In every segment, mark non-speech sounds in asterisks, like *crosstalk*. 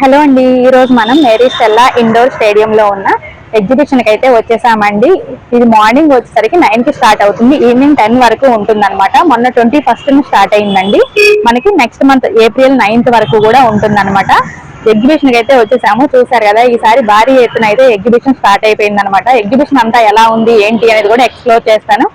Hello అండి ఈ రోజు మనం మేరీ స్టెల్లా ఇండోర్ స్టేడియంలో ఉన్న ఎగ్జిబిషన్కి అయితే వచ్చేసామండి. ఇది మార్నింగ్ వచ్చేసరికి నైన్కి స్టార్ట్ అవుతుంది. ఈవినింగ్ టెన్ వరకు ఉంటుందన్నమాట. మొన్న ట్వంటీ ఫస్ట్ స్టార్ట్ అయిందండి. మనకి నెక్స్ట్ మంత్ ఏప్రిల్ నైన్త్ వరకు కూడా ఉంటుందన్నమాట. ఎగ్జిబిషన్కి అయితే వచ్చేసాము. చూసారు కదా ఈసారి భారీ ఎత్తున అయితే ఎగ్జిబిషన్ స్టార్ట్ అయిపోయింది అనమాట ఎగ్జిబిషన్ అంతా ఎలా ఉంది ఏంటి అనేది కూడా ఎక్స్ప్లోర్ చేస్తాను.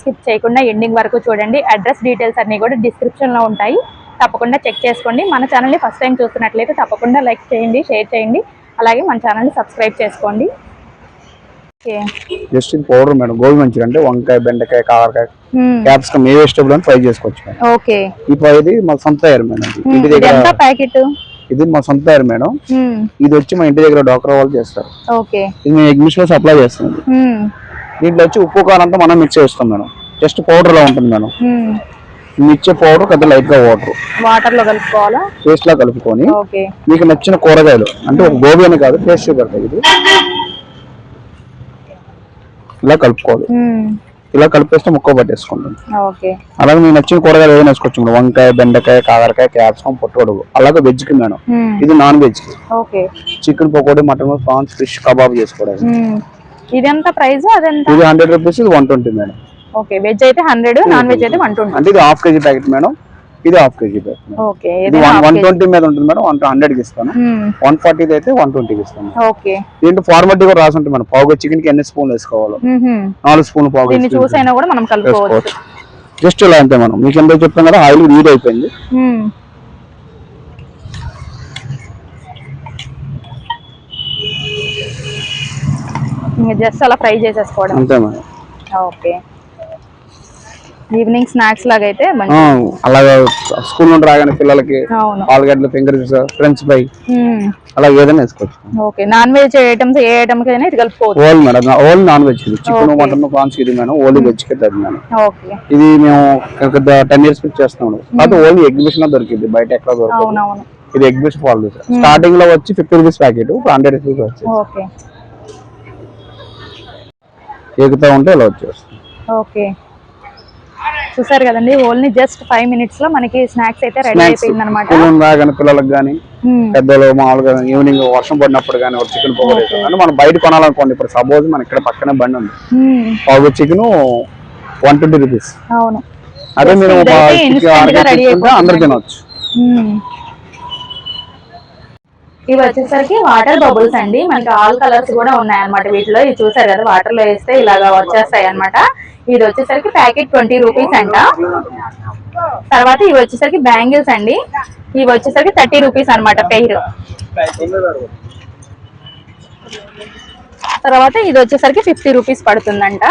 స్కిప్ చేయకుండా ఎండింగ్ వరకు చూడండి. అడ్రస్ డీటెయిల్స్ అన్ని కూడా డిస్క్రిప్షన్లో ఉంటాయి. తప్పకుండా చెక్ చేసుకోండి. మన ఛానల్ని ఫస్ట్ టైం చూస్తున్నట్లయితే తప్పకుండా లైక్ చేయండి షేర్ చేయండి. అలాగే మన ఛానల్ని సబ్స్క్రైబ్ చేసుకోండి. ఓకే. జస్ట్ ఇది పౌడర్ మేడం గోల్డ్ మంచిగా అంటే వంకాయ బెండకాయ కాకరకాయ. క్యాప్సికమ్ ఏ వెజిటబుల్ అని ఫ్రై చేసుకోవచ్చు ఓకే. ఫ్రై ఇది మా సొంత తయారు మేడం. ఇంటి దగ్గర ప్యాకెట్? ఇది మా సొంత తయారు మేడం. ఇది వచ్చి మా ఇంటి దగ్గర డాక్టర్ వాళ్ళు చేస్తారు. ఓకే. ఇది మేము ఎగ్మిషన్లో సప్లై చేస్తాం ఇది. మ్మ్. దీంట్లో వచ్చి ఉప్పు కారం అంతా మనం మిక్స్ చేస్తాం మేడం. జస్ట్ పౌడర్ లా ఉంటుంది మేడం. మిక్చే పౌడర్ కొద్దిగా లైట్గా వాటర్ వాటర్లో కలుపుకోవాలా? పేస్ట్ లా కలుపుకొని మీకు నచ్చిన కూరగాయలు అంటే ఒక గోబీ అని కాదు పేస్ట్ పెడతాయి ఇది. ఇలా కలుపుకోవాలి. మ్మ్. ఇలా కలిపేస్తే ముక్క పట్టేసుకుంటాం ఓకే. అలాగే మీకు నచ్చిన కూరగాయలు ఏదైనా వేసుకోవచ్చు. మేడం వంకాయ బెండకాయ కాకరకాయ క్యాప్సికం పొట్టగొడుగు అలాగే వెజ్కి మేడం మ్మ్. ఇది non వెజ్కి okay. Chicken pakodi mutton prawns fish kebab చేసుకోవడానికి. మ్మ్. ఇది ఎంత ప్రైస్ అదెంత? ఇది హండ్రెడ్ రూపీస్ ఇది one twenty madam. Okay veg అయితే హండ్రెడ్ నాన్ వెజ్ అయితే వన్ ట్వంటీ అంటే ఇది హాఫ్ కేజీ ప్యాకెట్ మేడం. ఇది హాఫ్ కేజీ ప్యాకెట్. ఓకే ఇది వన్ ట్వంటీ మీద ఉంటుంది మేడం వన్ హండ్రెడ్కి ఇస్తాను. వన్ ఫార్టీ అయితే వన్ ట్వంటీకి ఇస్తాను. ఓకే. దీంట్లో ఫార్మాలిటీ కూడా రాసి ఉంటుంది మేడం. పావుగా చికెన్కి ఎన్ని స్పూన్లు వేసుకోవాలి. నాలుగు స్పూన్లు పావుగా దీన్ని చూసైనా కూడా మనం కలుపుకోవచ్చు. జస్ట్ ఇలా అంతే మనం మీకు ఎంత చెప్తాం కదా ఆయిల్ హీట్ అయిపోయింది. జస్ట్ అలా ఫ్రై చేసేసుకోవడం. అంతే మేడం. ఓకే. ఈవినింగ్ స్నాక్స్ లాగా అయితే అలాగే స్కూల్ నుండి రాగానే పిల్లలకి ఆలుగడ్డలు ఫింగర్ ఫ్రెంచ్ ఫ్రై. అలా ఏదైనా వేసుకోవచ్చు. ఓకే. నాన్ వెజ్ ఐటమ్స్ ఏ ఐటమ్ కైనా ఇది కలుపుకోవచ్చు all madam all non veg chicken. Mutton prawns ఇది మేడం ఓన్లీ వెజ్కి మేడం. ఓకే. ఇది మేము టెన్ ఇయర్స్ నుంచి చేస్తాం అది ఓన్లీ ఎగ్జిబిషన్లో దొరికింది బయట ఎక్కడ దొరకదు. ఇది ఎగ్జిబిషన్ ఫాలో స్టార్టింగ్లో వచ్చి ఫిఫ్టీ రూపీస్ ప్యాకెట్ ఇప్పుడు హండ్రెడ్ రూపీస్ వచ్చి ఓకే. ఎగుతా ఉంటే ఇలా వచ్చేస్తుంది. ఓకే. చూసారు కదండి ఓన్లీ జస్ట్ ఫైవ్ మినిట్స్లో మనకి స్నాక్స్ అయితే రెడీ అయిపోయింది అనమాట పిల్లలకు కానీ పెద్దలు మామూలుగా ఈవినింగ్ వర్షం పడినప్పుడు కానీ ఒక చికెన్ అంటే మనం బయట కొనాలనుకోండి ఇప్పుడు సపోజ్ మన ఇక్కడ పక్కనే బండి ఉంది. పావు చికెన్ వన్ ట్వంటీ రూపీస్ అవును. అదే మీరు ఒక ఇదైతే చికెన్ instant గా ఆర్డర్ ready చేసుకుంటే అందరు అయిపోతుంది. తినవచ్చు మ్మ్. ఇవి వచ్చేసరికి వాటర్ బబుల్స్ అండి. మనకి ఆల్ కలర్స్ కూడా ఉన్నాయి అన్నమాట వీటిలో. ఇది చూసారు కదా వాటర్లో వేస్తే ఇలాగా వచ్చేస్తాయి అన్నమాట. ఇది వచ్చేసరికి ప్యాకెట్ ట్వంటీ రూపీస్ అంట. తర్వాత ఇవి వచ్చేసరికి బ్యాంగిల్స్ అండి. ఇవి వచ్చేసరికి థర్టీ రూపీస్ అన్నమాట పెయిర్. తర్వాత ఇది వచ్చేసరికి ఫిఫ్టీ రూపీస్ పడుతుందంట.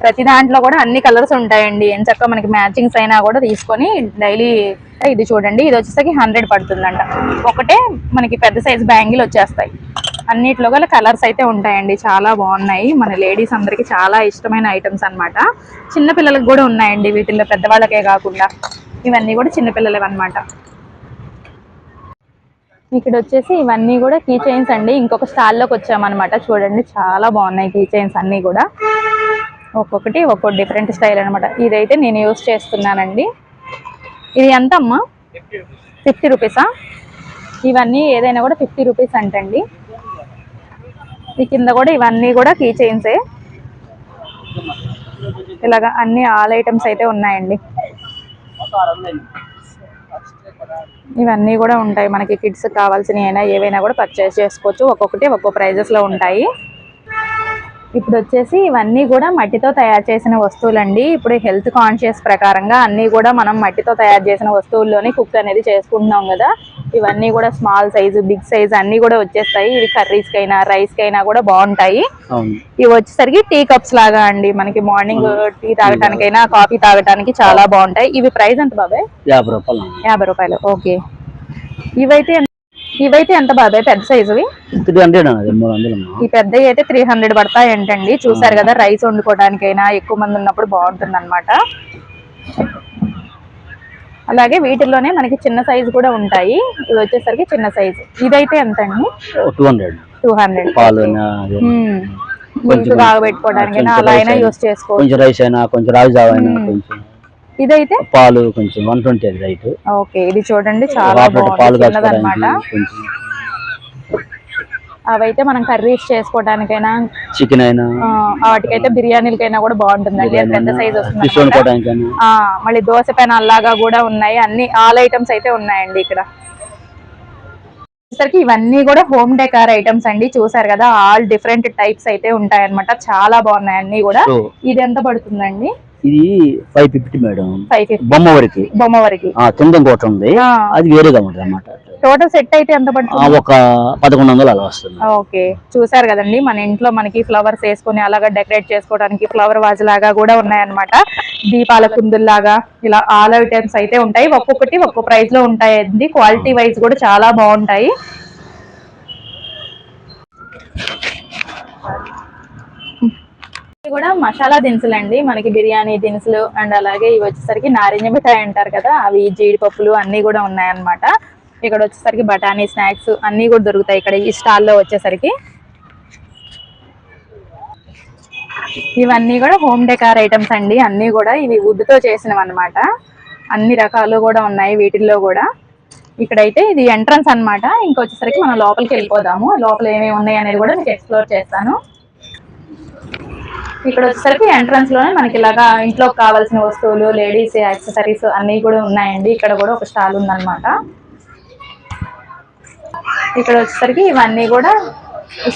ప్రతి దాంట్లో కూడా అన్ని కలర్స్ ఉంటాయండి. ఎంచక్క మనకి మ్యాచింగ్స్ అయినా కూడా తీసుకొని డైలీ ఇది చూడండి ఇది వచ్చేసరికి హండ్రెడ్ పడుతుందంట. ఒకటే మనకి పెద్ద సైజ్ బ్యాంగిల్ వచ్చేస్తాయి. అన్నిట్లో గల కలర్స్ అయితే ఉంటాయండి. చాలా బాగున్నాయి. మన లేడీస్ అందరికి చాలా ఇష్టమైన ఐటమ్స్ అన్నమాట. చిన్నపిల్లలకు కూడా ఉన్నాయండి. వీటిల్లో పెద్దవాళ్ళకే కాకుండా. ఇవన్నీ కూడా చిన్నపిల్లలవి అనమాట అన్నమాట. ఇక్కడ వచ్చేసి ఇవన్నీ కూడా కీ చైన్స్ అండి. ఇంకొక స్టాల్లోకి వచ్చామన్నమాట. చూడండి చాలా బాగున్నాయి కీ చైన్స్ అన్నీ కూడా. ఒక్కొక్కటి ఒక్కొక్క డిఫరెంట్ స్టైల్ అనమాట ఇదైతే నేను యూస్ చేస్తున్నానండి. ఇది ఎంత అమ్మా ఫిఫ్టీ రూపీసా ఇవన్నీ ఏదైనా కూడా ఫిఫ్టీ రూపీస్ అంటండి. ఈ కింద కూడా ఇవన్నీ కూడా కీ చైన్సే ఇలాగా అన్ని ఆల్ ఐటమ్స్ అయితే ఉన్నాయండి. ఇవన్నీ కూడా ఉంటాయి. మనకి కిడ్స్ కావాల్సినవైనా అయినా ఏవైనా కూడా పర్చేస్ చేసుకోవచ్చు. ఒక్కొక్కటి ఒక్కో ప్రైజెస్లో ఉంటాయి. ఇప్పుడు వచ్చేసి ఇవన్నీ కూడా మట్టితో తయారు చేసిన వస్తువులండి. ఇప్పుడు హెల్త్ కాన్షియస్ ప్రకారంగా అన్నీ కూడా మనం మట్టితో తయారు చేసిన వస్తువుల్లోనే కుక్ అనేది చేసుకుంటున్నాం కదా. ఇవన్నీ కూడా స్మాల్ సైజు బిగ్ సైజ్ అన్ని కూడా వచ్చేస్తాయి. ఇవి కర్రీస్ కైనా రైస్ కైనా కూడా బాగుంటాయి. ఇవి వచ్చేసరికి టీ కప్స్ లాగా అండి. మనకి మార్నింగ్ టీ తాగటానికైనా కాఫీ తాగటానికి చాలా బాగుంటాయి. ఇవి ప్రైస్ ఎంత బాబాయ్ యాభై రూపాయలు యాభై రూపాయలు. ఓకే. ఇవైతే ఇవైతే ఎంత బాబాయ్ పెద్ద సైజువి? ఈ పెద్దవి అయితే త్రీ హండ్రెడ్ పడతాయి ఏంటండి చూసారు కదా రైస్ వండుకోవడానికైనా ఎక్కువ మంది ఉన్నప్పుడు బాగుంటుంది అనమాట అలాగే వీటిల్లోనే మనకి చిన్న సైజు కూడా ఉంటాయి. ఇవి వచ్చేసరికి చిన్న సైజు. ఇదైతే ఎంత అండి టూ హండ్రెడ్. టూ హండ్రెడ్ అలా అయినా. యూస్ కొంచెం రైస్ అయినా కొంచెం రాగి జావ అయినా కొంచెం ఇదైతే? పాలు కొంచెం వన్ ట్వంటీ రైట్. ఓకే ఇది చూడండి చాలా పాలు బాగుంది చిన్నదన్నమాట. అవైతే మనం కర్రీస్ చేసుకోవడానికైనా చికెన్ అయినా. వాటికైతే బిర్యానీలకైనా కూడా బాగుంటుందండి. అది పెద్ద సైజ్ వస్తుంది మళ్ళీ దోశ పెన అల్లాగా కూడా ఉన్నాయి. అన్ని ఆల్ ఐటమ్స్ అయితే ఉన్నాయండి ఇక్కడ. వచ్చేసరికి ఇవన్నీ కూడా హోమ్ డెకార్ ఐటమ్స్ అండి. చూసారు కదా ఆల్ డిఫరెంట్ టైప్స్ అయితే ఉంటాయి అనమాట చాలా బాగున్నాయి అన్ని కూడా. ఇది ఎంత పడుతుందండి? ఇది ఫైవ్ ఫిఫ్టీ మేడం. బొమ్మ వరకు. బొమ్మ వరకు. ఆ, కింద ఇంకోటి ఉంది. అది వేరేగా ఉంటుంది అన్నమాట. టోటల్ సెట్ అయితే ఎంత పడుతుంది? ఒక పదకొండు వందలు అలా వస్తుంది. ఓకే. చూసారు కదండి మన ఇంట్లో మనకి ఫ్లవర్స్ వేసుకొని అలాగా డెకరేట్ చేసుకోవడానికి ఫ్లవర్ వాజ్ లాగా కూడా ఉన్నాయన్నమాట. దీపాల కుందుల్లాగా ఇలా ఆల్ ఐటమ్స్ అయితే ఉంటాయి. ఒక్కొక్కటి ఒక్కొక్క ప్రైస్లో ఉంటాయండి. క్వాలిటీ వైజ్ కూడా చాలా బాగుంటాయి. కూడా మసాలా దినుసులు అండి మనకి బిర్యానీ దినుసులు అండ్ అలాగే ఇవి వచ్చేసరికి నారింజ మిఠాయి అంటారు కదా అవి జీడిపప్పులు అన్ని కూడా ఉన్నాయన్నమాట. ఇక్కడ వచ్చేసరికి బఠానీ స్నాక్స్ అన్ని కూడా దొరుకుతాయి ఇక్కడ ఈ స్టాల్లో వచ్చేసరికి. ఇవన్నీ కూడా హోమ్ డెకార్ ఐటమ్స్ అండి. అన్ని కూడా ఇవి వుడ్తో తో చేసినవి అన్నమాట అన్ని రకాలు కూడా ఉన్నాయి వీటిల్లో కూడా. ఇక్కడైతే ఇది ఎంట్రన్స్ అన్నమాట. ఇంకొచ్చేసరికి మనం లోపలికి వెళ్ళిపోదాము. లోపల ఏమేమి ఉన్నాయి అనేది కూడా మీకు ఎక్స్ప్లోర్ చేస్తాను. ఇక్కడ వచ్చేసరికి ఎంట్రన్స్లోనే మనకి ఇలాగా ఇంట్లో కావాల్సిన వస్తువులు లేడీస్ యాక్సెసరీస్ అన్ని కూడా ఉన్నాయండి. ఇక్కడ కూడా ఒక స్టాల్ ఉందన్నమాట. ఇక్కడ వచ్చేసరికి ఇవన్నీ కూడా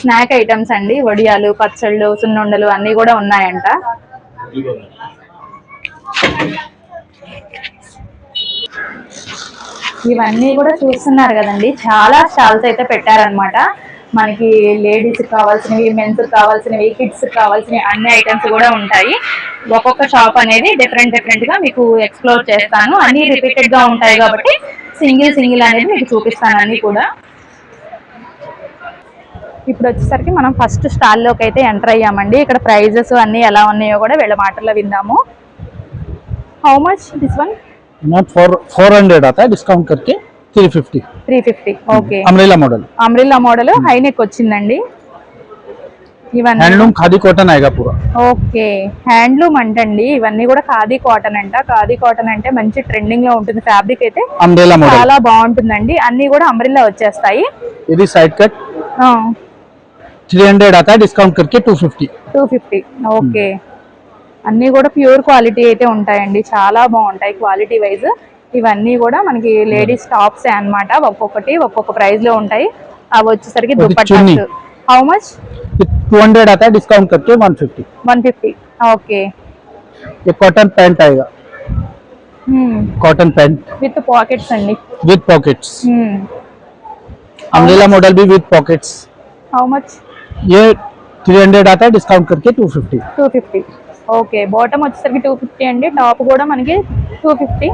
స్నాక్ ఐటమ్స్ అండి. వడియాలు పచ్చళ్ళు సున్నుండలు అన్ని కూడా ఉన్నాయంట. ఇవన్నీ కూడా చూస్తున్నారు కదండి. చాలా స్టాల్స్ అయితే పెట్టారనమాట మనకి లేడీస్ కావాల్సినవి మెన్స్ కావాల్సినవి కిడ్స్ కావాల్సినవి అన్ని ఐటమ్స్ కూడా ఉంటాయి. ఒక్కొక్క షాప్ అనేది డిఫరెంట్ డిఫరెంట్గా మీకు ఎక్స్ప్లోర్ చేస్తాను. అన్ని రిపీటెడ్గా ఉంటాయి కాబట్టి సింగిల్ సింగిల్ అనేది మీకు చూపిస్తాను అన్ని కూడా. ఇప్పుడు వచ్చేసరికి మనం ఫస్ట్ స్టాల్లోకి అయితే ఎంటర్ అయ్యామండి. ఇక్కడ ప్రైజెస్ అన్ని ఎలా ఉన్నాయో కూడా వీళ్ళ మాటల్లో విందాము. How much this one four four hundred అత discount కరికి fifty. Three fifty. Okay. Model. Model వచ్చిందండి. ఇవన్నీ ఖాదీ కాటన్ ఓకే. హ్యాండ్లూమ్ ఇవన్నీ కూడా ఖాదీ కాటన్ అంట. ఖాదీ కాటన్ అంటే మంచి ట్రెండింగ్లో ఉంటుంది ఫ్యాబ్రిక్ అయితే. అంబ్రెల్లా చాలా బాగుంటుందండి. అన్ని కూడా అంబ్రెల్లా వచ్చేస్తాయి. ఇది సైడ్ కట్ త్రీ హండ్రెడ్ అత discount కరికే two fifty two fifty okay. అన్ని కూడా ప్యూర్ క్వాలిటీ అయితే ఉంటాయండి. చాలా బాగుంటాయి క్వాలిటీ వైజ్ ఇవన్నీ కూడా మనకి లేడీస్ టాప్స్ అన్నమాట ఒక్కొక్కటి ఒక్కొక్క ప్రైస్ లో ఉంటాయి అవి వచ్చేసరికి ఒకటి చున్నీ. Dupattas how much two hundred आता है डिस्काउंट करके one fifty one fifty okay ये कॉटन पैंट आएगा कॉटन पैंट విత్ పాకెట్స్ అండి विद पॉकेट्स अमरेला मॉडल भी विद पॉकेट्स హౌ మచ్ ये थ्री हंड्रेड आता है डिस्काउंट करके to fifty two fifty okay bottom వచ్చేసరికి టూ ఫిఫ్టీ అండి. టాప్ కూడా మనకి two fifty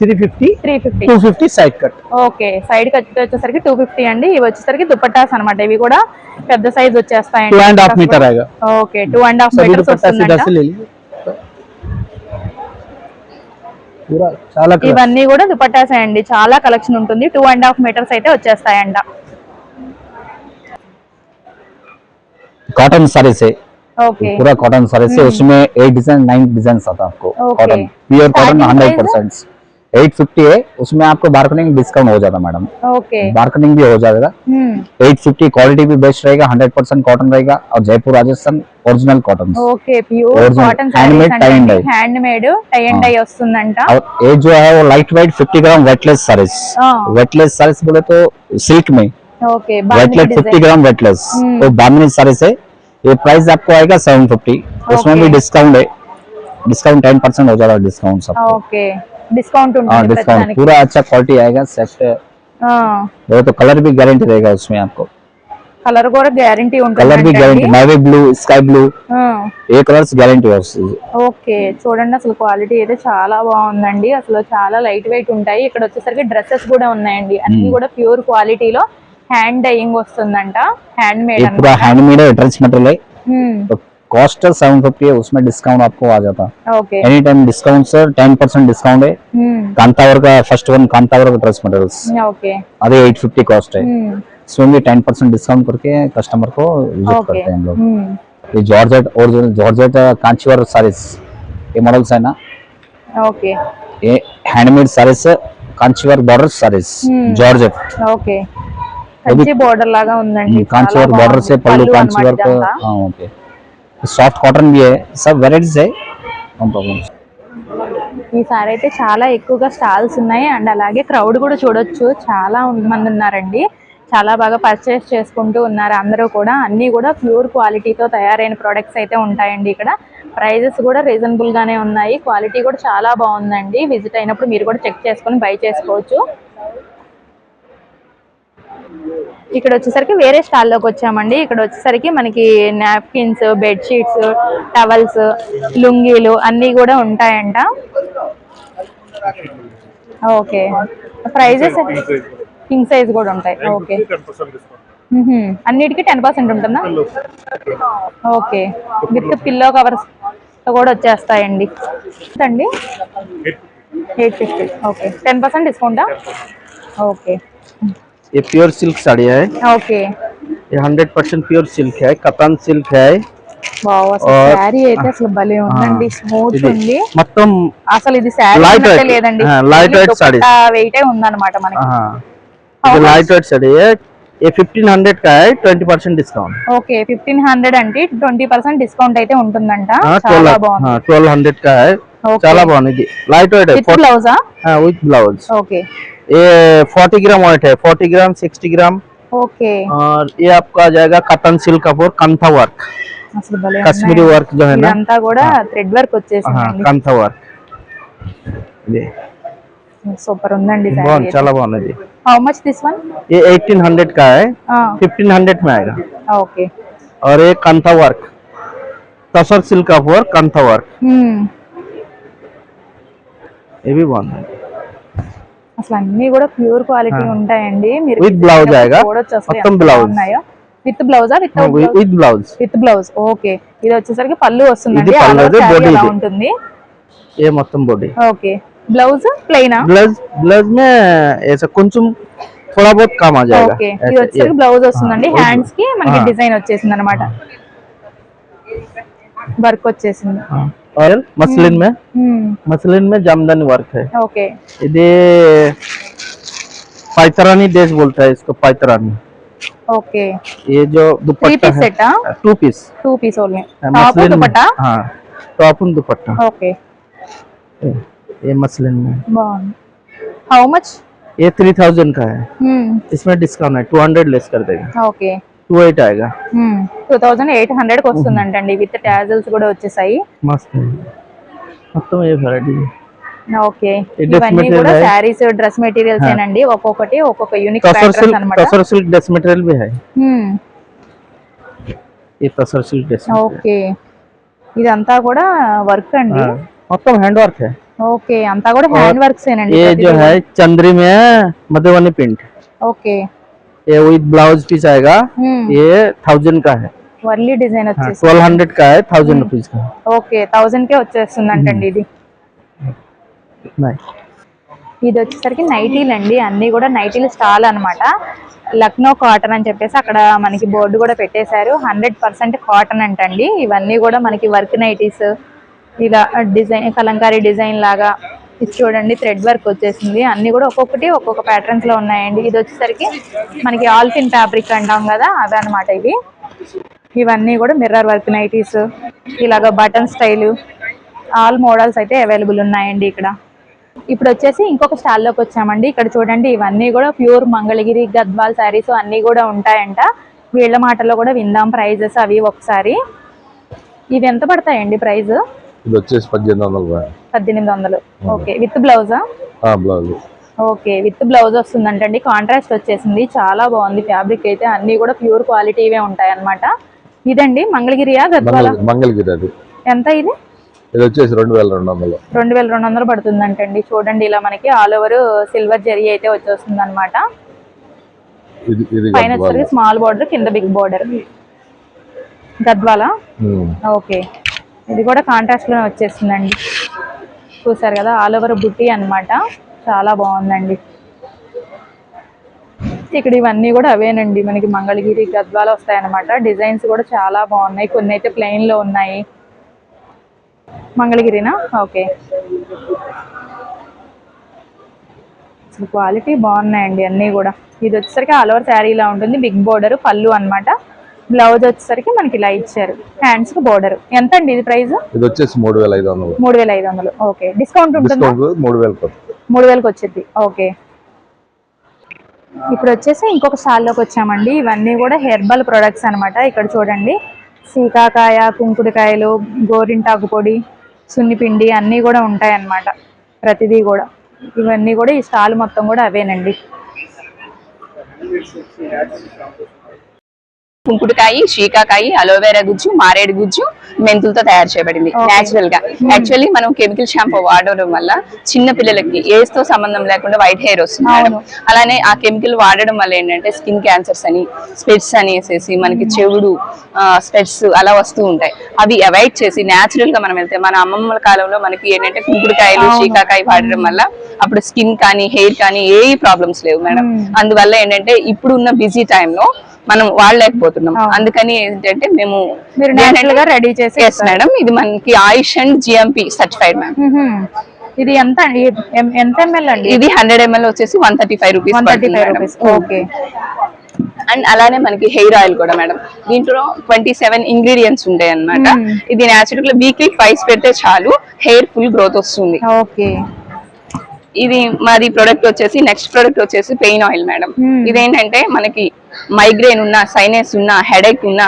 three fifty three fifty two fifty side cut okay side cut వచ్చేసరికి టూ ఫిఫ్టీ అండి. ఇవి వచ్చేసరికి దుపట్టాస్ అనమాట ఇవి కూడా పెద్ద సైజ్ వచ్చేస్తాయి two and half meter okay two and half meters ఇవన్నీ కూడా దుపట్టాస్ అండి. చాలా కలెక్షన్ ఉంటుంది. టూ అండ్ హాఫ్ మీటర్స్ అయితే వచ్చేస్తాయండ కాటన్ సారీసే पूरा कॉटन सर ऐसे उसमें एट डिजाइन नाइन डिजाइन आता आपको cotton pure cotton hundred percent eight fifty है उसमें आपको बार्गनिंग डिस्काउंट हो जाता मैडम बार्गनिंग भी हो जाएगा एट फिफ्टी क्वालिटी भी बेस्ट रहेगा हंड्रेड परसेंट कॉटन रहेगा और Jaipur Rajasthan original cotton handmade और ये जो है वो light weight fifty gram weightless saris weightless saris बोले तो सिल्क में वेटलेस फिफ्टी ग्राम वेटलेस वो बामनी सारीस है ये प्राइस आपको आएगा सेवन फिफ्टी उसमें Okay. भी डिस्काउंट है डिस्काउंट टेन परसेंट हो जाएगा डिस्काउंट सब ఓకే డిస్కౌంట్ हाँ ఉంటుంది डिस्काउंट ప్రతిదానికి. पूरा अच्छा क्वालिटी आएगा सेट ఆ वो तो कलर भी गारंटी रहेगा उसमें आपको కలర్ కూడా గ్యారంటీ कलर भी गारंटी ఉంటుంది नेवी ब्लू स्काई ब्लू ये कलर्स गारंटी है उसकी ఓకే చూడండి అసలు క్వాలిటీ అయితే చాలా బాగుందండి అసలు చాలా లైట్ వెయిట్ ఉంటాయి ఇక్కడ వచ్చేసరికి డ్రెస్సెస్ కూడా ఉన్నాయండి అన్ని కూడా ప్యూర్ క్వాలిటీలో హ్యాండ్ డైయింగ్ వస్తుందంట హ్యాండ్ ये మేడ్ पूरा हैंडमेड है ड्रेस मटेरियल है तो कॉस्ट सेवन फिफ्टी है उसमें डिस्काउंट आपको आ जाता okay any time discount sir ten percent discount है कांतावर का फर्स्ट वन कांतावर का ड्रेस मटेरियल्स ఓకే अरे एट फिफ्टी कॉस्ट है इसमें भी टेन परसेंट डिस्काउंट करके कस्टमर को विजिट ఓకే करते हैं हम लोग ये georgette original georgette Kanjivaram sarees ये मॉडल्स है ना ఓకే ये handmade sarees Kanjivaram border sarees Hmm. Georgette okay Kanchi border లాగా ఉందండి कांची చాలా वर्क बॉर्डर బాగుంది. से पल्लू పళ్ళు कांची అన్నమాట वर्क ఇదంతా. हाँ ओके सॉफ्ट कॉटन भी है सब वेराइटीज है नो प्रॉब्लम ఈసారి అయితే చాలా ఎక్కువగా స్టాల్స్ ఉన్నాయి అండ్ అలాగే క్రౌడ్ కూడా చూడొచ్చు చాలా ఉన్- మంది ఉన్నారండి చాలా బాగా పర్చేస్ చేసుకుంటూ ఉన్నారు అందరూ కూడా అన్నీ కూడా ప్యూర్ క్వాలిటీతో తయారైన ప్రొడక్ట్స్ అయితే ఉంటాయండి ఇక్కడ ప్రైజెస్ కూడా రీజనబుల్ గానే ఉన్నాయి క్వాలిటీ కూడా చాలా బాగుందండి విజిట్ అయినప్పుడు మీరు కూడా చెక్ చేసుకొని బై చేసుకోవచ్చు ఇక్కడ వచ్చేసరికి వేరే స్టాల్లోకి వచ్చామండి. ఇక్కడ వచ్చేసరికి మనకి నాప్కిన్స్ బెడ్షీట్స్ టవల్స్ లుంగీలు అన్నీ కూడా ఉంటాయంట. ఓకే. ప్రైజెస్ కింగ్ సైజ్ కూడా. ఉంటాయి. ఓకే. అన్నిటికీ టెన్ పర్సెంట్ ఉంటుందా? ఓకే. విత్ పిల్లో కవర్స్ కూడా వచ్చేస్తాయండి. అండి eight fifty okay. Ten percent డిస్కౌంటా okay. ये प्योर सिल्क साड़ी है ఓకే ये हंड्रेड परसेंट प्योर सिल्क है कतन सिल्क है వావ్ అసలు Or- శారీ అయితే అసలు భలే ఉందండి స్మూత్ ఇది ఉంది మొత్తం అసలు ఇది శారీ Light ఉన్నట్టే weight. లేదండి ఆ, light weight sarees. వెయిటే ఉందన్నమాట మనకి हाँ How ये much? लाइट वेट साड़ी है ये फिफ्टीन हंड्रेड का है twenty percent discount okay fifteen hundred అంటే ట్వంటీ పర్సెంట్ డిస్కౌంట్ అయితే ఉంటుందంట చాలా ट्वेल्व బాగుంది हाँ ट्वेल्व हंड्रेड का है Okay. చాలా బాగుంది लाइट वेट విత్ है బ్లౌజా विथ ब्लाउज ఓకే ये 40 ग्राम वेट है 40 ग्राम 60 ग्राम ओके और ये आपका आ जाएगा कटन सिल्क कपूर कंथा वर्क कश्मीरी वर्क जो है ना। अंता కూడా हाँ। हाँ, ये। 1800 का है। 1500 में आएगा। ओके और ये कंथा वर्क तसर सिल्क कपूर कंथा वर्क ये भी बंद है। అసలు అన్ని కూడా ప్యూర్ క్వాలిటీ ఉంటాయండి మీరు With blouse ఆయేగా? మొత్తం blouse. With బ్లౌజా with with blouse with blouse okay ఇది వచ్చేసరికి పళ్ళు వస్తుందండి ఇది పళ్ళు, all over ఇది saree body అలా ఇది. ఉంటుంది ये మొత్తం body okay blouse ప్లెయినా blouse blouse में ऐसा కొంచెం थोड़ा बहुत काम आ जाएगा ఓకే ఇది ऐसा, వచ్చేసరికి ये। బ్లౌజ్ వస్తుందండి ఆ, హ్యాండ్స్ కి మనకి ఆ. డిజైన్ వచ్చేసింది అనమాట వర్క్ వచ్చేసింది हाँ, और मसलिन में మ్మ్. मसलिन में जामदानी वर्क है ఓకే ये पाइतरानी ड्रेस बोलता है इसको पाइतरानी ఓకే ये जो త్రీ दुपट्टा పీస్ है సెట్టా two piece two piece only top muslin में దుపట్టా हाँ टॉप और दुपट्टा ఓకే ये ये मसलिन में బాగుంది హౌ మచ్ ये थ्री थाउजेंड का है इसमें डिस्काउंट है टू हंड्रेड लेस कर देगा ఓకే टू एट आएगा టూ థౌజండ్ ఎయిట్ హండ్రెడ్ కి వస్తుందంటండి విత్ టాజల్స్ కూడా వచ్చేసాయి मस्त है మొత్తం ఏ వెరైటీ ఓకే ఈ dress ఇవన్నీ material కూడా है? శారీస్ డ్రెస్ మెటీరియల్స్ ఏనండి ఒక్కొక్కటి ఒక్కొక్క యూనిక్ तसर ప్యాటర్న్స్ सिल्क అన్నమాట तसर सिल्क ड्रेस मटेरियल भी है మ్మ్. ये तसर सिल्क ड्रेस ఓకే ఇదంతా కూడా వర్క్ అండి మొత్తం हैंड वर्क है ఓకే అంతా కూడా హ్యాండ్ వర్క్స్ ఏనండి ये जो है चंद्री में मधुबनी प्रिंट ఓకే ये विद ब्लाउज पीस आएगा మ్మ్. ये थाउजेंड का है వర్లీ డిజైన్ వచ్చేసి ट्वेल्व हंड्रेड का है थाउजेंड रुपीज का ఓకే థౌజండ్ కే వచ్చేస్తుందంటండి ఇది नहीं ఇది వచ్చేసరికి నైటీలు అండి అన్ని కూడా నైటీలు స్టాల్ అన్నమాట లక్నో కాటన్ అని చెప్పేసి అక్కడ మనకి బోర్డు కూడా పెట్టేశారు హండ్రెడ్ పర్సెంట్ కాటన్ అంటండి ఇవన్నీ కూడా మనకి వర్క్ నైటీస్ ఇలా డిజైన్ కలంకారీ డిజైన్ లాగా ఇది చూడండి థ్రెడ్ వర్క్ వచ్చేసింది. అన్ని కూడా ఒక్కొక్కటి ఒక్కొక్క ప్యాటర్న్స్లో ఉన్నాయండి. ఇది వచ్చేసరికి మనకి ఆల్ఫిన్ ఫ్యాబ్రిక్ అంటాం కదా అవి అనమాట ఇవి ఇవన్నీ కూడా మిర్రర్ వర్క్ నైటీస్ ఇలాగ బటన్ స్టైలు ఆల్ మోడల్స్ అయితే అవైలబుల్ ఉన్నాయండి ఇక్కడ. ఇప్పుడు వచ్చేసి ఇంకొక స్టాల్లోకి వచ్చామండి. ఇక్కడ చూడండి ఇవన్నీ కూడా ప్యూర్ మంగళగిరి గద్వాల్ శారీస్ అన్నీ కూడా ఉంటాయంట. వీళ్ళ మాటల్లో కూడా విందాం ప్రైజెస్ అవి ఒకసారి. ఇవి ఎంత పడతాయండి ప్రైస్ ఇది వచ్చేసి పద్దెనిమిది వందల రూపాయలు పద్దెనిమిది వందలు. ఓకే విత్ బ్లౌజా? ఓకే విత్ బ్లౌజ్ వస్తుందంటండి. కాంట్రాస్ట్ వచ్చేసింది. చాలా బాగుంది. ఫ్యాబ్రిక్ అయితే అన్ని కూడా ప్యూర్ క్వాలిటీవే ఉంటాయి అన్నమాట ఇదండి మంగళగిరియా గద్వాల? మంగళ మంగళగిరి అది. ఎంత ఇది? ఇది వచ్చేసి రెండు వేల రెండు వందలు. రెండు వేల రెండు వందలు పడుతుందంటండి. చూడండి ఇలా మనకి ఆల్ ఓవర్ సిల్వర్ జరీ అయితే వచ్చేస్తుంది అనమాట పైన స్మాల్ బార్డర్ కింద బిగ్ బార్డర్ గద్వాల. ఓకే. ఇది కూడా కాంట్రాస్ట్లోనే వచ్చేసిందండి. చూసారు కదా ఆల్ ఓవర్ బుట్టి అన్నమాట. చాలా బాగుందండి. ఇక్కడ ఇవన్నీ కూడా అవేనండి. మనకి మంగళగిరి గద్వాలు వస్తాయన్నమాట. డిజైన్స్ కూడా చాలా బాగున్నాయి. కొన్ని అయితే ప్లెయిన్లో ఉన్నాయి. మంగళగిరినా? ఓకే. క్వాలిటీ బాగున్నాయండి అన్నీ కూడా. ఇది వచ్చేసరికి ఆల్ ఓవర్ శారీలా ఉంటుంది. బిగ్ బోర్డర్ పళ్ళు అన్నమాట. బ్లౌజ్ వచ్చేసరికి మనకి ఇలా ఇచ్చారు. హ్యాండ్స్కి బోర్డర్ ఎంత అండి ఇది ప్రైస్ ఇది వచ్చేసి మూడు వేల ఐదు వందలు. మూడు వేల ఐదు వందలు. ఓకే డిస్కౌంట్ ఉంటుందా? మూడు వేలకు మూడు వేలకు వచ్చింది. ఓకే ఇప్పుడు వచ్చేసి ఇంకొక స్టాల్లోకి వచ్చామండి. ఇవన్నీ కూడా హెర్బల్ ప్రొడక్ట్స్ అన్నమాట. ఇక్కడ చూడండి. సీకాకాయ కుంకుడుకాయలు గోరింటాకు పొడి సున్నిపిండి అన్నీ కూడా ఉంటాయి అన్నమాట ప్రతిదీ కూడా. ఇవన్నీ కూడా ఈ స్టాల్ మొత్తం కూడా అవేనండి. కుంకుడుకాయ శీకాకాయ అలోవెరా గుజ్జు మారేడు గుజ్జు మెంతులతో తయారు చేయబడింది. నేచురల్గా. యాక్చువల్లీ మనం కెమికల్ షాంపూ వాడడం వల్ల చిన్న పిల్లలకి ఏజ్తో సంబంధం లేకుండా వైట్ హెయిర్ వస్తుంది మేడం. అలానే ఆ కెమికల్ వాడడం వల్ల ఏంటంటే స్కిన్ క్యాన్సర్స్ అని స్పెట్స్ అని వేసేసి మనకి చెవుడు స్పెట్స్ అలా వస్తూ ఉంటాయి. అవి అవాయిడ్ చేసి నేచురల్గా మనం వెళ్తే మన అమ్మమ్మల కాలంలో మనకి ఏంటంటే కుంకుడుకాయలు శీకాకాయ వాడడం వల్ల అప్పుడు స్కిన్ కానీ హెయిర్ కానీ ఏ ప్రాబ్లమ్స్ లేవు మేడం. అందువల్ల ఏంటంటే ఇప్పుడు ఉన్న బిజీ టైంలో మనం వాడలేకపోతున్నాం. అందుకని ఏంటంటే మేము మీరు గా రెడీ చేసి ఎస్ మేడం ఇది మనకి AYUSH and GMP certified ma'am. ఇది ఎంత అండి? ఎంత ఎంఎల్ అండి? ఇది హండ్రెడ్ ఎంఎల్ వచ్చేసి one thirty five rupees thirty five rupees okay. And అలానే మనకి హెయిర్ ఆయిల్ కూడా మేడం దీంట్లో ట్వంటీ సెవెన్ ఇంగ్రీడియంట్స్ ఉంటాయి అన్నమాట. ఇది నేచురల్ వీక్లీ ఫైవ్ పెడితే చాలు హెయిర్ ఫుల్ గ్రోత్ వస్తుంది. ఓకే. ఇది మాది ప్రొడక్ట్ వచ్చేసి నెక్స్ట్ ప్రొడక్ట్ వచ్చేసి పెయిన్ ఆయిల్ మేడం ఇదేంటంటే మనకి మైగ్రేన్ ఉన్న సైనస్ ఉన్న హెడేక్ ఉన్న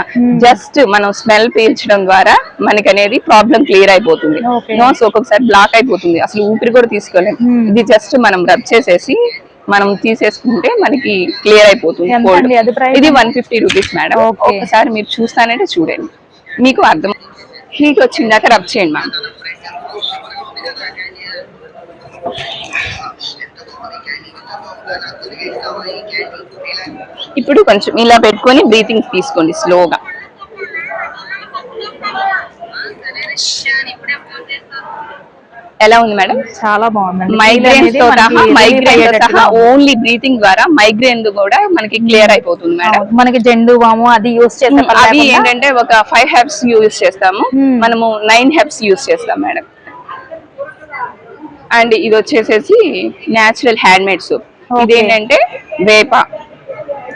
జస్ట్ మనం స్మెల్ పీల్చడం ద్వారా మనకి అనేది ప్రాబ్లం క్లియర్ అయిపోతుంది. నోస్ ఒక్కొక్కసారి బ్లాక్ అయిపోతుంది. అసలు ఊపిరి కూడా తీసుకోలేము ఇది జస్ట్ మనం రబ్ చేసేసి మనం తీసేసుకుంటే మనకి క్లియర్ అయిపోతుంది? ఇది వన్ ఫిఫ్టీ రూపీస్ మేడం. ఒకసారి మీరు చూస్తానంటే చూడండి. మీకు అర్థం హీట్ వచ్చిందాక రబ్ చేయండి మ్యామ్ ఇప్పుడు కొంచెం ఇలా పెట్టుకొని బ్రీతింగ్ తీసుకోండి స్లోగా ఎలా ఉంది మేడం? చాలా బాగుందండి. Migraine migraine. ఓన్లీ బ్రీతింగ్ ద్వారా మైగ్రేన్ కూడా మనకి క్లియర్ అయిపోతుంది మేడం. మనకి జెండు వాము అది యూస్ చేసే పని అవి లేకుండా ఏంటంటే ఒక ఫైవ్ హెబ్స్ యూజ్ చేస్తాము. మనము నైన్ హెబ్స్ యూజ్ చేస్తాం మేడం. అండ్ ఇది వచ్చేసేసి నేచురల్ హ్యాండ్ మేడ్ సోప్ ఇది Okay. ఏంటంటే వేప.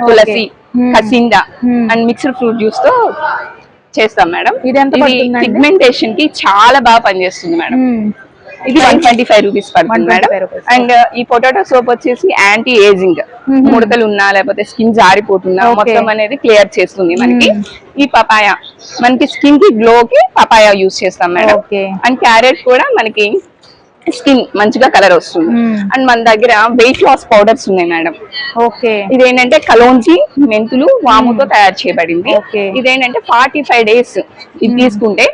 తులసి Hmm. కసింద Hmm. అండ్ మిక్స్డ్ ఫ్రూట్ జ్యూస్తో చేస్తాం మేడం ఇది? పిగ్మెంటేషన్కి చాలా బాగా పనిచేస్తుంది మేడం మ్మ్. ఇది వన్ ట్వంటీ ఫైవ్ రూపీస్ పడుతుంది 125 మేడం. అండ్ ఈ పొటాటో సోప్ వచ్చేసి యాంటీ ఏజింగ్ ముడతలు ఉన్నా లేకపోతే స్కిన్ జారిపోతున్నా. మొత్తం అనేది క్లియర్ చేస్తుంది మనకి ఈ పపాయ మనకి స్కిన్కి గ్లో కి పపాయ యూస్ చేస్తాం మేడం. అండ్ క్యారెట్ కూడా మనకి స్కిన్ మంచిగా కలర్ వస్తుంది. Hmm. అండ్ మన దగ్గర వెయిట్ లాస్ పౌడర్స్ ఉన్నాయి మేడం ఓకే. ఇదేంటంటే కలోంజి మెంతులు వాముతో తయారు చేయబడింది. ఇదేంటంటే ఫార్టీ ఫైవ్ డేస్ ఇది తీసుకుంటే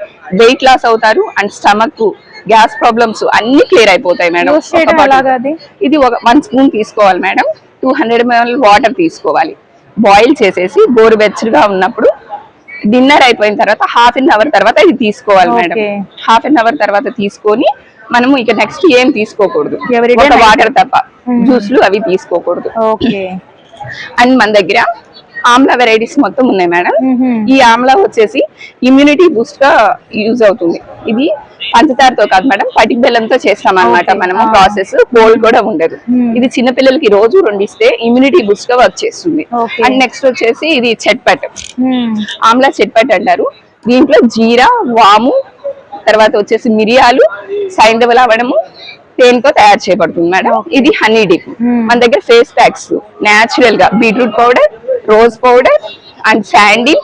వెయిట్ లాస్ అవుతారు అండ్ స్టమక్ గ్యాస్ ప్రాబ్లమ్స్ అన్ని క్లియర్ అయిపోతాయి మేడం? ఇది ఒక వన్ స్పూన్ తీసుకోవాలి madam two hundred ML water తీసుకోవాలి. బాయిల్ చేసేసి గోరువెచ్చగా ఉన్నప్పుడు డిన్నర్ అయిపోయిన తర్వాత హాఫ్ అన్ అవర్ తర్వాత ఇది తీసుకోవాలి మేడం. హాఫ్ అన్ అవర్ తర్వాత తీసుకొని మనము ఇక నెక్స్ట్ ఏం తీసుకోకూడదు. వాటర్ తప్ప జ్యూస్లు అవి తీసుకోకూడదు ఓకే అండ్ మన దగ్గర ఆమ్లా వెరైటీస్ మొత్తం ఉన్నాయి మేడం మ్మ్. ఈ ఆమ్లా వచ్చేసి ఇమ్యూనిటీ బూస్ట్గా యూజ్ అవుతుంది ఇది పంచదారతో కాదు మేడం పటిక బెల్లంతో చేస్తాం అన్నమాట Okay. మనము Ah. ప్రాసెస్ కోల్డ్ కూడా ఉండదు Hmm. ఇది చిన్న పిల్లలకి రోజు రెండు ఇస్తే ఇమ్యూనిటీ బూస్ట్గా వర్క్ చేస్తుంది. అండ్ నెక్స్ట్ వచ్చేసి ఇది చెట్పట్ మ్మ్. ఆమ్లా చెట్పట్ అంటారు దీంట్లో జీరా వాము తర్వాత వచ్చేసి మిరియాలు సైంధవ లవణము తేనెతో తయారు చేయబడుతుంది మేడం. ఇది హనీ డిప్. Hmm. మన దగ్గర ఫేస్ ప్యాక్స్ నేచురల్గా beetroot powder rose powder and Sandy.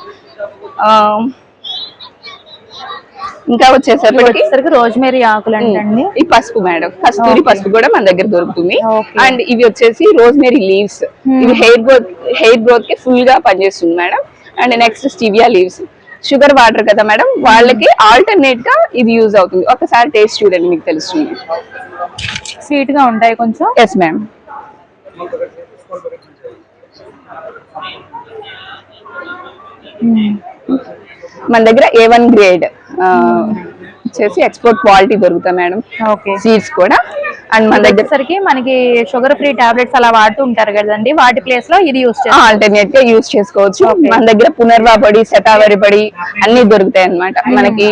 ఇంకా వచ్చేసరికి రోజ్మేరీ ఆకులు అంటండి ఈ పసుపు మేడం. కస్తూరి. పసుపు కూడా మన దగ్గర దొరుకుతుంది. అండ్ ఇవి వచ్చేసి రోజ్మేరీ లీవ్స్. ఇవి హెయిర్ గ్రోత్ హెయిర్ గ్రోత్కి ఫుల్గా పనిచేస్తుంది madam. And next stevia leaves. Sugar water కదా మేడం వాళ్ళకి ఆల్టర్నేట్గా ఇది యూజ్ అవుతుంది. ఒకసారి టేస్ట్ చూడండి మీకు తెలుస్తుంది. స్వీట్గా ఉంటాయి కొంచెం? ఎస్ మ్యామ్ మన దగ్గర ఏ వన్ గ్రేడ్ వచ్చేసి ఎక్స్పోర్ట్ క్వాలిటీ దొరుకుతాయి మేడం. ఓకే సీడ్స్ కూడా. అండ్ మన దగ్గర వచ్చేసరికి మనకి షుగర్ ఫ్రీ టాబ్లెట్స్ అలా వాడుతూ ఉంటారు కదండి. వాటి ప్లేస్లో ఇది యూస్ ఆల్టర్నేట్గా యూజ్ చేసుకోవచ్చు. మన దగ్గర పునర్వా పొడి శతావరి పొడి అన్ని దొరుకుతాయి అన్నమాట. మనకి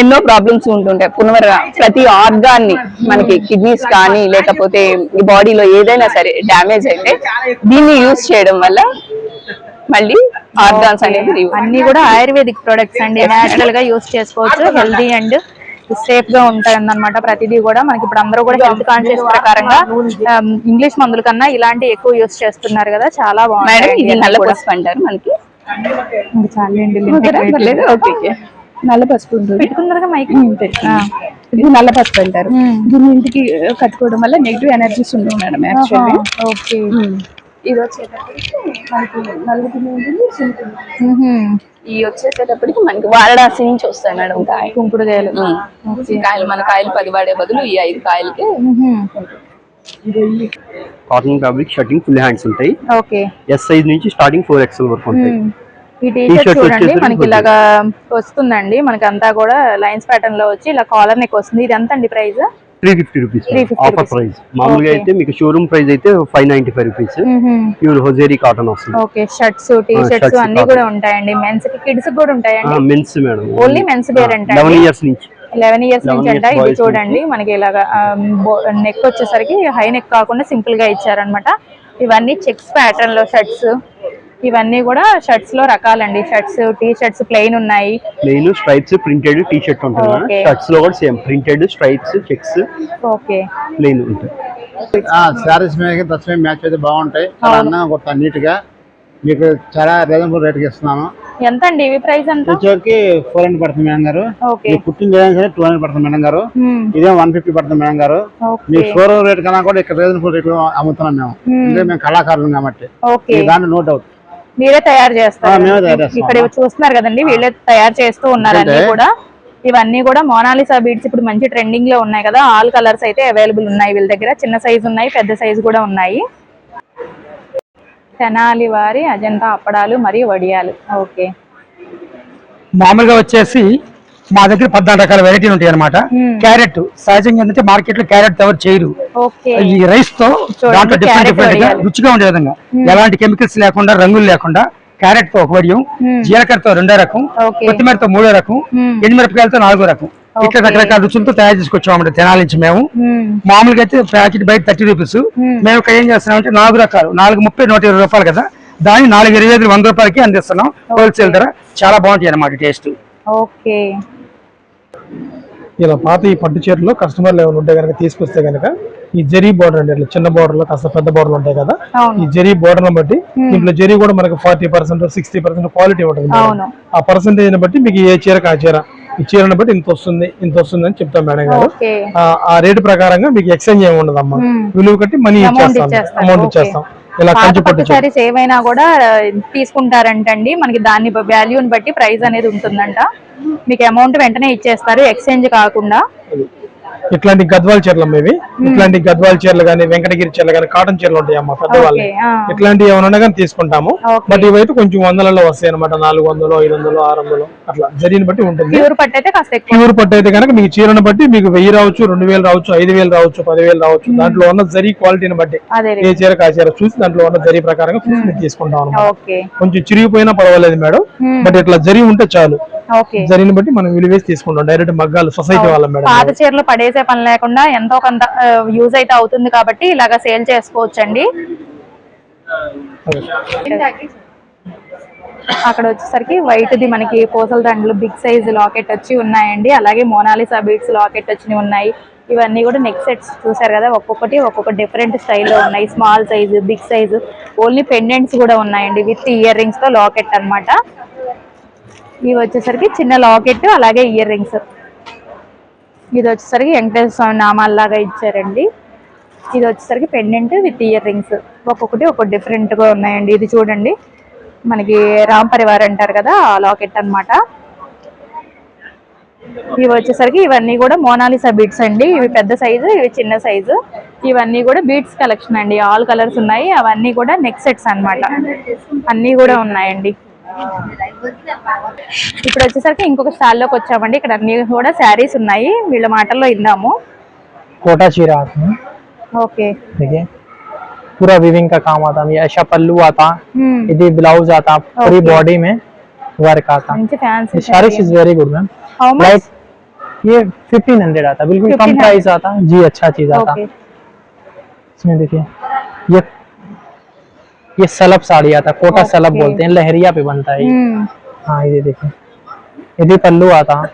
ఎన్నో ప్రాబ్లమ్స్ ఉంటుంటాయి. పునర ప్రతి ఆర్గాన్ని మనకి కిడ్నీస్ కానీ లేకపోతే ఈ బాడీలో ఏదైనా సరే డ్యామేజ్ అయితే దీన్ని యూజ్ చేయడం వల్ల మళ్ళీ ఆర్గాన్స్ అనేది అన్ని కూడా ఆయుర్వేదిక్ ప్రొడక్ట్స్ అండి. నేచురల్గా యూస్ చేసుకోవచ్చు. హెల్దీ అండ్ సేఫ్గా ఉంటాయి అన్నమాట ప్రతిదీ కూడా మనకి ఇప్పుడు అందరూ కూడా హెల్త్ కాన్షియస్ ప్రకారంగా ఇంగ్లీష్ మందుల కన్నా ఇలాంటి ఎక్కువ యూస్ చేస్తున్నారు కదా చాలా మేడం ఇది నల్ల బాగుంది పసుపు అంటారు మనకి. ఓకే. నల్ల పసుపు ఉంటుంది ఇది నల్ల పసుపు అంటారు. దీన్ని ఇంటికి కట్టుకోవడం వల్ల నెగిటివ్ ఎనర్జీస్ ఉండవు మేడం యాక్చువల్లీ. ఓకే. ఇది వచ్చేటప్పటికి మనకి నలుగుతుంది ఉంటుంది ఈ వచ్చేసేటప్పటికి మనకి వారణాసి నుంచి వస్తాయి మేడం కాయ కుంకుడుకాయలు ఉమ్. ఈ కాయలు మన కాయలు పది వాడే బదులు ఈ ఐదు కాయలకి cotton fabric shirting full hands ఉంటాయి. ఓకే. ఎస్ సైజ్ నుంచి స్టార్టింగ్ ఫోర్ ఎక్స్ఎల్ వరకు ఉంటాయి. ఈ టీ షర్ట్ చూడండి మనకి ఇలాగా వస్తుందండి. మనకి అంతా కూడా లైన్స్ ప్యాటర్న్లో వచ్చి ఇలా కాలర్ నెక్ వస్తుంది. ఇది ఎంత అండి price three fifty rupees 350 offer. Price మామూలుగా. అయితే మీకు షోరూమ్ ప్రైస్ అయితే five ninety five rupees pure hosiery cotton వస్తుంది. ఓకే షర్ట్స్ టీ షర్ట్స్ అన్ని. కూడా ఉంటాయండి. మెన్స్కి కిడ్స్ కూడా ఉంటాయండి. Men's madam. Only men's wear అంటే లెవెన్ ఇయర్స్ నుంచి. లెవెన్ ఇయర్స్ 11 నుంచి అంట? ఇది చూడండి మనకి ఇలాగా నెక్ వచ్చేసరికి హై నెక్ కాకుండా సింపుల్గా ఇచ్చారనమాట ఇవన్నీ చెక్స్ ప్యాటర్న్లో షర్ట్స్ ఇవన్నీ కూడా షర్ట్స్లో రకాలండి. షర్ట్స్ టీ షర్ట్స్ ప్లెయిన్ ఉన్నాయి plain stripes printed T shirt ఉంటుంది. షర్ట్స్లో కూడా same printed stripes checks okay plain ఉంటాయి మీద దసరా మ్యాచ్ అయితే బాగుంటాయి. అందంగా నీట్గా మీకు చాలా రీజనబుల్ రేట్కి ఇస్తున్నాను. ఎంత అండి ఇవి ప్రైస్ ఎంత? వచ్చేకి ఫోర్ హండ్రెడ్ పడుతుంది మేడం గారు. కుట్టిన టూ హండ్రెడ్ పడుతుంది మేడం గారు. Hmm. ఇదే వన్ ఫిఫ్టీ పడుతుంది మేడం గారు. మీ షోరూమ్ రేట్ కన్నా కూడా ఇక్కడ రీజనబుల్ రేట్ అమ్ముతున్నాం మేము. అంటే మేము కళాకారులు కాబట్టి. దాంట్లో నో డౌట్ మీరే తయారు చేస్తారు. ఇక్కడ చూస్తున్నారు కదండి వీళ్ళే తయారు చేస్తూ ఉన్నారు అన్ని కూడా. ఇవన్నీ కూడా మోనాలిసా బీడ్స్ ఇప్పుడు మంచి ట్రెండింగ్లో ఉన్నాయి కదా ఆల్ కలర్స్ అయితే అవైలబుల్ ఉన్నాయి వీళ్ళ దగ్గర. చిన్న సైజు ఉన్నాయి పెద్ద సైజు కూడా ఉన్నాయి. తెనాలి వారి అజంతా అప్పడాలు మరియు వడియాలు. ఓకే. మామూలుగా వచ్చేసి మా దగ్గర పద్నాలుగు రకాల వెరైటీలు ఉంటాయి అనమాట. క్యారెట్ సహజంగా ఏంటంటే మార్కెట్లో క్యారెట్ ఎవరు చేయరు. ఈ రైస్తో దాంట్లో డిఫరెంట్ డిఫరెంట్గా. రుచిగా ఉండే విధంగా. ఎలాంటి కెమికల్స్ లేకుండా రంగులు లేకుండా క్యారెట్తో ఒక వడియం జీలకర్రతో రెండో రకం. కొత్తిమీరతో మూడో రకం. ఎండుమిరపకాయలతో నాలుగో రకం. ఇట్లా. రకరకాల రుచులతో తయారు చేసుకొచ్చాం అన్నమాట తెనాలి నుంచి మేము. మ్మ్. మామూలుగా అయితే ప్యాకెట్ బయట థర్టీ రూపీస్ మేము. ఇక్కడ ఏం చేస్తున్నామంటే నాలుగు రకాలు నాలుగు ముప్పై నూట ఇరవై రూపాయలు కదా. దాన్ని నాలుగు ఇరవై ఐదు వంద రూపాయలకి అందిస్తున్నాం. హోల్సేల్ ధర చాలా బాగుంటాయి అన్నమాట టేస్ట్ ఓకే. ఇలా పాత ఈ పట్టు చీరలో కస్టమర్లు ఏమైనా ఉంటే కనుక తీసుకొస్తే కనుక ఈ జరీ బోర్డర్ అండి ఇట్లా చిన్న border లో కాస్త పెద్ద బోర్డర్లు ఉంటాయి కదా. ఈ జరీ బోర్డర్ బట్టి దీంట్లో జరీ కూడా మనకి forty percent sixty percent quality ఉంటుంది. ఆ పర్సెంటేజ్ బట్టి మీకు ఏ చీరకు ఆ చీర ఈ చీరను బట్టి ఇంత వస్తుంది ఇంత వస్తుంది అని చెప్తాం మేడం గారు. ఆ- ఆ రేటు ప్రకారంగా మీకు ఎక్స్చేంజ్ ఏమి ఉండదు అమ్మా విలువ కట్టి మనీ ఇచ్చేస్తాం. అమౌంట్. ఇచ్చేస్తాం. ఇలా కంచి పట్టు సారీస్ ఏవైనా కూడా తీసుకుంటారంటండి. మనకి దాన్ని వాల్యూని బట్టి ప్రైస్ అనేది ఉంటుందంట. మీకు అమౌంట్ వెంటనే ఇచ్చేస్తారు ఎక్స్చేంజ్ కాకుండా. ఇట్లాంటి గద్వాల చీరలు అమ్మ ఇవి ఇట్లాంటి గద్వాల చీరలు కానీ వెంకటగిరి చీరలు కానీ కాటన్ చీరలు ఉంటాయి అమ్మ ఆ. ఇట్లాంటివి ఏమైనా కానీ తీసుకుంటాము. బట్ ఇవైతే కొంచెం వందలలో వస్తాయి అనమాట నాలుగు వందలు ఐదు వందలు ఆరు వందలు అట్లా. జరిగిన బట్టి ఉంటుంది. ప్యూర్ పట్టు అయితే కనుక మీకు చీరను బట్టి మీకు వెయ్యి రావచ్చు రెండు వేలు రావచ్చు ఐదు వేలు రావచ్చు పదివేలు రావచ్చు. దాంట్లో ఉన్న జరీ క్వాలిటీని బట్టి ఏ చీర ఆ చీర చూసి దాంట్లో ఉన్న జరీ ప్రకారంగా చూసి తీసుకుంటాం అనమాట కొంచెం చిరిగిపోయినా పర్వాలేదు మేడం. బట్ ఇట్లా జరి ఉంటే చాలు. జరిని బట్టి మనం విలువేసి తీసుకుంటాం. డైరెక్ట్ మగ్గాలు సొసైటీ వాళ్ళ మేడం. పాత చీరలు పడేసే పని లేకుండా ఎంతో కొంత యూజ్ అయితే అవుతుంది కాబట్టి ఇలాగా సేల్ చేసుకోవచ్చండి. అక్కడ వచ్చేసరికి వైట్ ది మనకి పూసల దండలు బిగ్ సైజ్ లాకెట్ వచ్చి ఉన్నాయండి. అలాగే మోనాలిసా బీడ్స్ లాకెట్ వచ్చి ఉన్నాయి. ఇవన్నీ కూడా నెక్ సెట్స్ చూసారు కదా ఒక్కొక్కటి ఒక్కొక్క డిఫరెంట్ స్టైల్లో ఉన్నాయి. Small size big size only pendants కూడా ఉన్నాయండి. విత్ ఇయర్ రింగ్స్తో లాకెట్ అన్నమాట. ఇవి వచ్చేసరికి చిన్న లాకెట్ అలాగే ఇయర్ రింగ్స్. ఇది వచ్చేసరికి వెంకటేశ్వర స్వామి నామాల్లాగా ఇచ్చారండి. ఇది వచ్చేసరికి పెండెంట్ విత్ ఇయర్ రింగ్స్ ఒక్కొక్కటి ఒక్కొక్క డిఫరెంట్గా ఉన్నాయండి. ఇది చూడండి. మనకి రామ్ పరివార్ అంటారు కదా ఆ లాకెట్ అన్నమాట. ఇవి వచ్చేసరికి ఇవన్నీ కూడా మోనాలిసా బీట్స్ అండి. ఇవి పెద్ద సైజు ఇవి చిన్న సైజు. ఇవన్నీ కూడా బీట్స్ కలెక్షన్ అండి. ఆల్ కలర్స్ ఉన్నాయి. అవన్నీ కూడా నెక్ సెట్స్ అన్నమాట. అన్నీ కూడా ఉన్నాయండి. ఇప్పుడు వచ్చేసరికి ఇంకొక స్టాల్ లోకి వచ్చామండి ఇక్కడ అన్ని కూడా శారీస్ ఉన్నాయి వీళ్ళ మాటల్లో ఇందాము कोटा चीरा आते हैं ఓకే देखिए पूरा विविंग का काम आता है ये ऐसा पल्लू आता Hmm. ఇది ब्लाउज आता पूरी Okay. बॉडी में वर्क आता మంచి ఫ్యాన్సీ सारी चीज very good ma'am how much like ये फिफ्टीन हंड्रेड आता है बिल्कुल कम 1500 प्राइस आता है जी अच्छा चीज आता ఓకే है इसमें देखिए ये ये सलब साड़ी आता है कोटा सलब Okay. बोलते हैं लहरिया पे बनता है ये మ్మ్. हाँ ये देखिए ये पल्लू आता है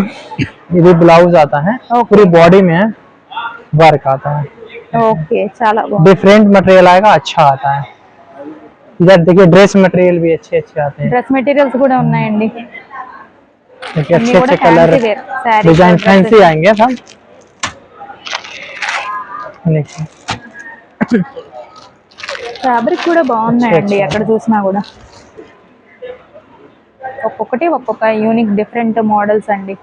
*coughs* ये ब्लाउज आता है Okay. पूरी बॉडी में वर्क आता है ఓకే చాలా బాగుంది डिफरेंट मटेरियल आएगा अच्छा आता है इधर देखिए ड्रेस मटेरियल भी अच्छे अच्छे आते हैं డ్రెస్ మెటీరియల్స్ కూడా ఉన్నాయండి देखिए అన్ని अच्छे కూడా अच्छे colour fancy wear, saree, design dresses. Fancy आएंगे सब देखिए ఫ్యాబ్రిక్ కూడా బాగున్నాయండి అచ్చా. ఎక్కడ చూసినా కూడా ఒక్కొక్కటి ఒక్కొక్క యూనిక్ డిఫరెంట్ మోడల్స్ అండి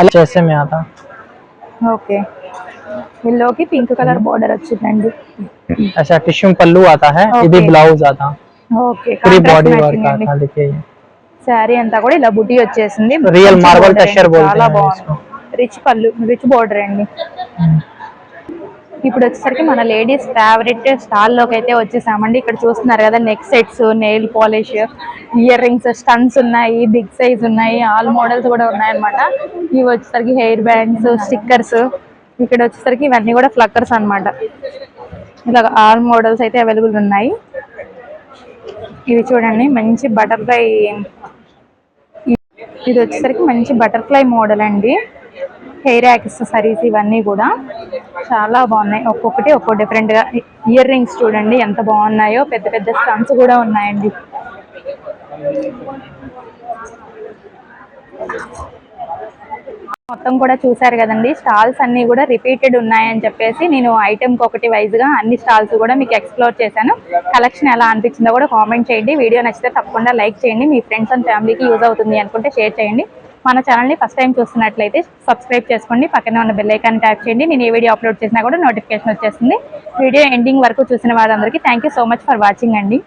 अलग जैसे में आता ఓకే ఎల్లోకి పింక్ కలర్ బార్డర్ వచ్చిందండి ऐसा टिश्यू पल्लू आता है ये भी Okay. ब्लाउज आता ఓకే पूरी बॉडी మ్యాచింగ్ वर्क అండి आता है देखिए ये। శారీ అంతా కూడా ఇలా బుటీ వచ్చేసింది Real మంచి marble border texture అండి. बोलते చాలా हैं బాగుంది రిచ్ పళ్ళు రిచ్ బార్డర్ అండి ఇప్పుడు వచ్చేసరికి మన లేడీస్ ఫేవరెట్ స్టాల్లోకి అయితే వచ్చేసామండి. ఇక్కడ చూస్తున్నారు కదా neck sets nail polish earrings studs ఉన్నాయి బిగ్ సైజ్ ఉన్నాయి ఆల్ మోడల్స్ కూడా ఉన్నాయన్నమాట. ఇవి వచ్చేసరికి హెయిర్ బ్యాండ్స్ స్టిక్కర్స్ ఇక్కడ వచ్చేసరికి ఇవన్నీ కూడా ఫ్లక్కర్స్ అన్నమాట. ఇలా ఆల్ మోడల్స్ అయితే అవైలబుల్ ఉన్నాయి. ఇవి చూడండి మంచి బటర్ఫ్లై ఇది వచ్చేసరికి మంచి బటర్ఫ్లై మోడల్ అండి. హెయిర్ యాక్సెసరీస్ ఇవన్నీ కూడా చాలా బాగున్నాయి. ఒక్కొక్కటి ఒక్కో డిఫరెంట్గా ఇయర్ రింగ్స్ చూడండి ఎంత బాగున్నాయో. పెద్ద పెద్ద స్టన్స్ కూడా ఉన్నాయండి. మొత్తం కూడా చూసారు కదండి. స్టాల్స్ అన్ని కూడా రిపీటెడ్ ఉన్నాయని చెప్పేసి నేను ఐటమ్ ఒకటి వైజ్గా అన్ని స్టాల్స్ కూడా మీకు ఎక్స్ప్లోర్ చేశాను. కలెక్షన్ ఎలా అనిపించిందో కూడా కామెంట్ చేయండి. వీడియో నచ్చితే తప్పకుండా లైక్ చేయండి. మీ ఫ్రెండ్స్ అండ్ ఫ్యామిలీకి యూజ్ అవుతుంది అనుకుంటే షేర్ చేయండి. మన ఛానల్ని ఫస్ట్ టైం చూస్తున్నట్లయితే సబ్స్క్రైబ్ చేసుకోండి. పక్కనే ఉన్న బెల్ ఐకాన్ ట్యాప్ చేయండి. నేను ఏ వీడియో అప్లోడ్ చేసినా కూడా నోటిఫికేషన్ వచ్చేస్తుంది. వీడియో ఎండింగ్ వరకు చూసిన వారందరికీ thank so much for watching అండి.